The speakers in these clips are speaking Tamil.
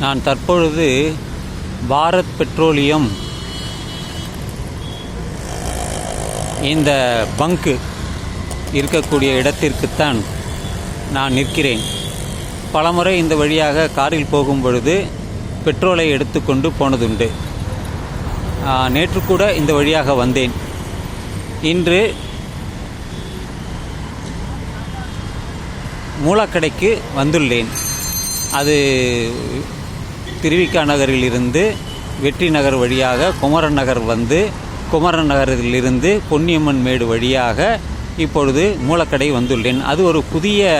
நான் தற்பொழுது பாரத் பெட்ரோலியம் இந்த பங்கு இருக்கக்கூடிய இடத்திற்குத்தான் நான் நிற்கிறேன். பலமுறை இந்த வழியாக காரில் போகும் பொழுது பெட்ரோலை எடுத்துக்கொண்டு போனதுண்டு. நேற்று கூட இந்த வழியாக வந்தேன். இன்று மூலக்கடைக்கு வந்துள்ளேன். அது திருவிக்கா நகரிலிருந்து வெற்றி நகர் வழியாக குமரன் நகர் வந்து குமரன் நகரிலிருந்து பொன்னியம்மன் மேடு வழியாக இப்பொழுது மூலக்கடை வந்துள்ளேன். அது ஒரு புதிய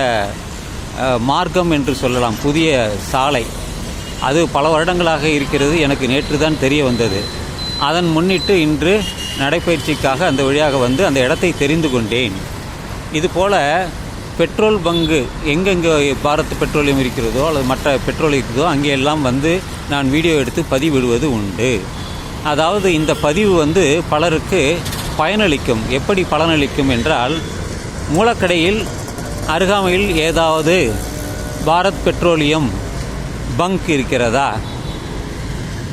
மார்க்கம் என்று சொல்லலாம். புதிய சாலை. அது பல வருடங்களாக இருக்கிறது. எனக்கு நேற்று தான் தெரிய வந்தது. அதன் முன்னிட்டு இன்று நடைப்பயிற்சிக்காக அந்த வழியாக வந்து அந்த இடத்தை தெரிந்து கொண்டேன். இதுபோல் பெட்ரோல் பங்கு எங்கெங்கே பாரத் பெட்ரோலியம் இருக்கிறதோ அல்லது மற்ற பெட்ரோல் இருக்குதோ அங்கே எல்லாம் வந்து நான் வீடியோ எடுத்து பதிவிடுவது உண்டு. அதாவது இந்த பதிவு வந்து பலருக்கு பயனளிக்கும். எப்படி பலனளிக்கும் என்றால் மூலக்கடையில் அருகாமையில் ஏதாவது பாரத் பெட்ரோலியம் பங்க் இருக்கிறதா?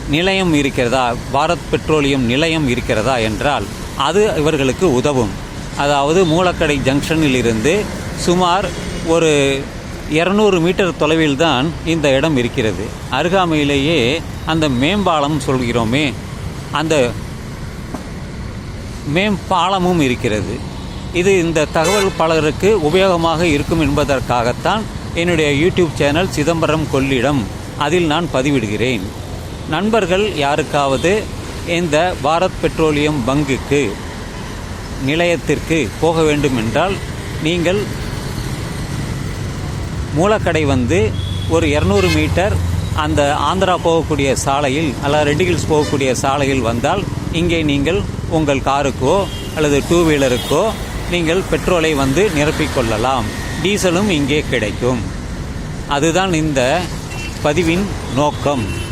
நிலையம் இருக்கிறதா? பாரத் பெட்ரோலியம் நிலையம் இருக்கிறதா? என்றால் அது இவர்களுக்கு உதவும். அதாவது மூலக்கடை ஜங்ஷனில் இருந்து சுமார் ஒரு இரநூறு மீட்டர் தொலைவில் தான் இந்த இடம் இருக்கிறது. அருகாமையிலேயே அந்த மேம்பாலம் சொல்கிறோமே அந்த மேம்பாலமும் இருக்கிறது. இது இந்த தகவல் பலருக்கு உபயோகமாக இருக்கும் என்பதற்காகத்தான் என்னுடைய யூடியூப் சேனல் சிதம்பரம் கொள்ளிடம் அதில் நான் பதிவிடுகிறேன். நண்பர்கள் யாருக்காவது இந்த பாரத் பெட்ரோலியம் பங்குக்கு நிலையத்திற்கு போக வேண்டும் என்றால் நீங்கள் மூலக்கடை வந்து ஒரு இரநூறு மீட்டர் அந்த ஆந்திரா போகக்கூடிய சாலையில் அல்லது ரெட்டி ஹில்ஸ் போகக்கூடிய சாலையில் வந்தால் இங்கே நீங்கள் உங்கள் காருக்கோ அல்லது டூ வீலருக்கோ நீங்கள் பெட்ரோலை வந்து நிரப்பிக் கொள்ளலாம். டீசலும் இங்கே கிடைக்கும். அதுதான் இந்த பதிவின் நோக்கம்.